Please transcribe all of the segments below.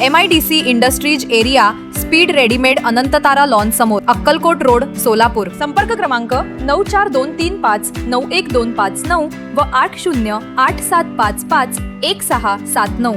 M I D C industries area speed readymade Anantatara lawn समोर Akkalkot road Solapur. संपर्क क्रमांक नऊ चार दोन तीन पाच नऊ एक दोन पाच नऊ व आठ शून्य आठ सात पाच पाच एक सहा सात नऊ.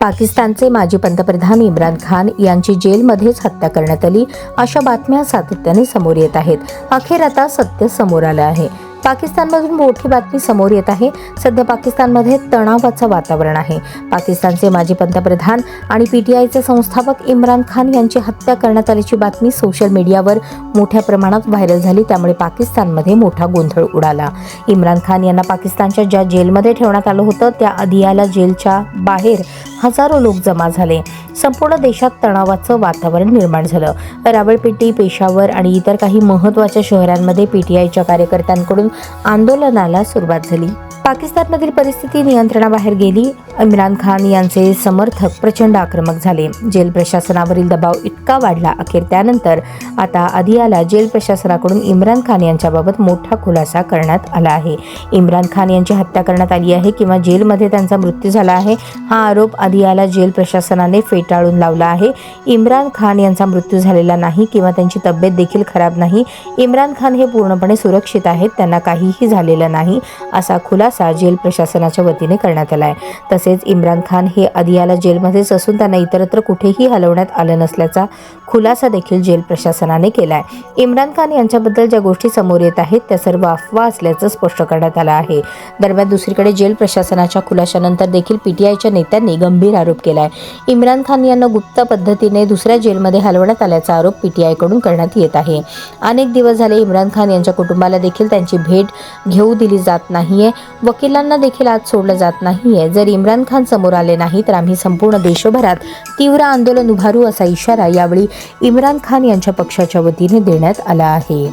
पाकिस्तानचे माजी पंतप्रधान इम्रान खान यांची जेलमध्येच हत्या करण्यात आली अशा बातम्या सातत्याने समोर येत आहेत. अखेर आता सत्य समोर आलं आहे. पाकिस्तानमधून मोठी बातमी समोर येत आहे. सध्या पाकिस्तानमध्ये तणावाचं वातावरण आहे. पाकिस्तानचे माजी पंतप्रधान आणि पीटीआयचे संस्थापक इम्रान खान यांची हत्या करण्यात आल्याची बातमी सोशल मीडियावर मोठ्या प्रमाणात व्हायरल झाली. त्यामुळे पाकिस्तानमध्ये मोठा गोंधळ उडाला. इम्रान खान यांना पाकिस्तानच्या ज्या जेलमध्ये ठेवण्यात आलं होतं त्या अधियाला जेलच्या बाहेर हजारो लोक जमा झाले. संपूर्ण देशात तणावाचं वातावरण निर्माण झालं. रावळपिंडी पेशावर आणि इतर काही महत्त्वाच्या शहरांमध्ये पीटीआयच्या कार्यकर्त्यांकडून आंदोलनाला सुरुवात झाली. पाकिस्तानमधील परिस्थिती नियंत्रणाबाहेर गेली. इम्रान खान यांचे समर्थक प्रचंड आक्रमक झाले. जेल प्रशासनावरील दबाव इतका वाढला अखेर त्यानंतर आता अधियाला जेल प्रशासनाकडून इम्रान खान यांच्याबाबत मोठा खुलासा करण्यात आला आहे. इम्रान खान यांची हत्या करण्यात आली आहे किंवा जेलमध्ये त्यांचा मृत्यू झाला आहे हा आरोप अधियाला जेल प्रशासनाने फेटाळून लावला आहे. इम्रान खान यांचा मृत्यू झालेला नाही किंवा त्यांची तब्येत देखील खराब नाही. इम्रान खान हे पूर्णपणे सुरक्षित आहेत त्यांना काहीही झालेलं नाही असा खुलासा जेल प्रशासनाच्या वतीने करण्यात आला आहे. तसेच इम्रान खान हे अदियाला जेलमध्येच असून त्यांना इतरत्र कुठेही हलवण्यात आलं नसल्याचा खुलासा देखील जेल प्रशासनाने केला आहे. इम्रान खान यांच्याबद्दल ज्या गोष्टी समोर येत आहेत त्या सर्व अफवा असल्याचं स्पष्ट करण्यात आलं आहे. दरम्यान दुसरीकडे जेल प्रशासनाच्या खुलाशानंतर देखील पीटीआयच्या नेत्यांनी गंभीर आरोप केला आहे इम्रान खान यांना गुप्त पद्धतीने दुसऱ्या जेलमध्ये हलवण्यात आल्याचा आरोप पीटीआयकडून करण्यात येत आहे. अनेक दिवस झाले इम्रान खान यांच्या कुटुंबाला देखील त्यांची भेट घेऊ दिली जात नाहीये. वकिलांना देखील आज सोडलं जात नाहीये. जर इम्रान खान समोर आले नाही तर आम्ही संपूर्ण देशभरात तीव्र आंदोलन उभारू असा इशारा यावेळी इम्रान खान यांच्या पक्षाच्या वतीने देण्यात आला आहे.